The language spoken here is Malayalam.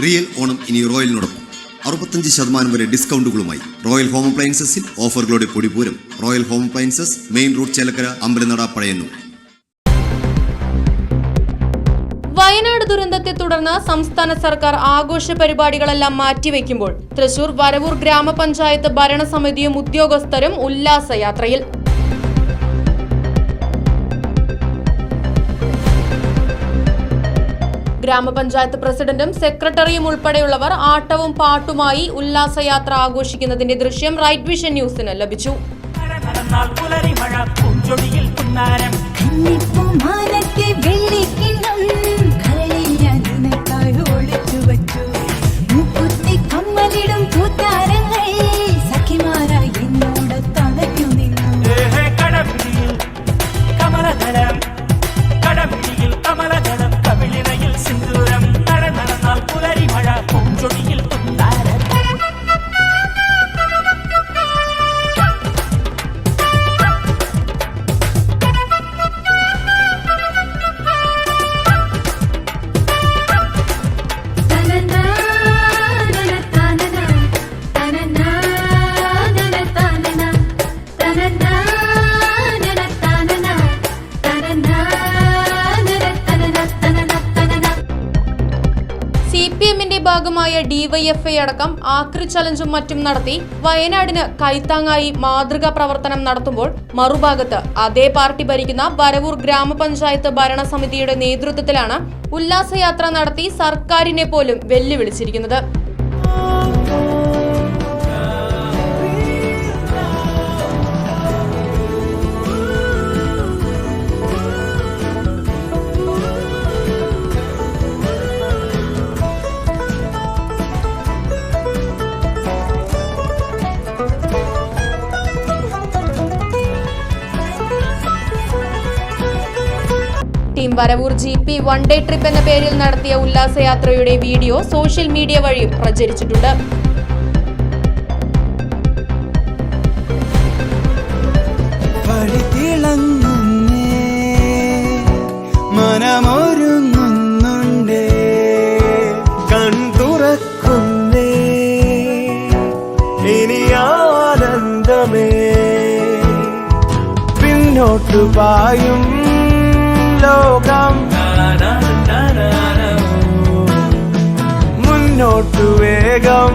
റിയൽ ഓണം ഇനി റോയലിനോടൊപ്പം. അറുപത്തഞ്ച് ശതമാനം വരെ ഡിസ്കൗണ്ടുകളുമായി റോയൽ ഹോം അപ്ലയൻസസിൽ ഓഫറുകളുടെ പൊടിപൂരം royal home appliances main road Chelakkara Ambalanada Pazhayannur. Wayanad ദുരന്തത്തെ തുടർന്ന് സംസ്ഥാന സർക്കാർ ആഘോഷ പരിപാടികളെല്ലാം മാറ്റിവെക്കുമ്പോൾ തൃശൂർ വരവൂർ ഗ്രാമപഞ്ചായത്ത് ഭരണസമിതിയും ഉദ്യോഗസ്ഥരും ഉല്ലാസയാത്രയിൽ ഗ്രാമപഞ്ചായത്ത് പ്രസിഡന്റും സെക്രട്ടറിയും ഉൾപ്പെടെയുള്ളവർ ആട്ടവും പാട്ടുമായി ഉല്ലാസയാത്ര ആഘോഷിക്കുന്നതിന്റെ ദൃശ്യം റൈറ്റ് വിഷൻ ന്യൂസിന് ലഭിച്ചു. നടന്നാൽ ഭാഗമായ ഡിവൈഎഫ്ഐ അടക്കം ആക്രി ചലഞ്ചും മറ്റും നടത്തി വയനാടിന് കൈത്താങ്ങായി മാതൃകാ പ്രവർത്തനം നടത്തുമ്പോൾ മറുഭാഗത്ത് അതേ പാർട്ടി ഭരിക്കുന്ന വരവൂർ ഗ്രാമപഞ്ചായത്ത് ഭരണസമിതിയുടെ നേതൃത്വത്തിലാണ് ഉല്ലാസയാത്ര നടത്തി സർക്കാരിനെ പോലും വെല്ലുവിളിച്ചിരിക്കുന്നത്. Team Varavoor G P one day trip എന്ന പേരിൽ നടത്തിയ ഉല്ലാസയാത്രയുടെ വീഡിയോ സോഷ്യൽ മീഡിയ വഴി പ്രചരിച്ചിട്ടുണ്ട്. മനമൊരുങ്ങുന്നുണ്ടേ പിന്നോട്ടു പായും ലോകം മുന്നോട്ടു വേഗം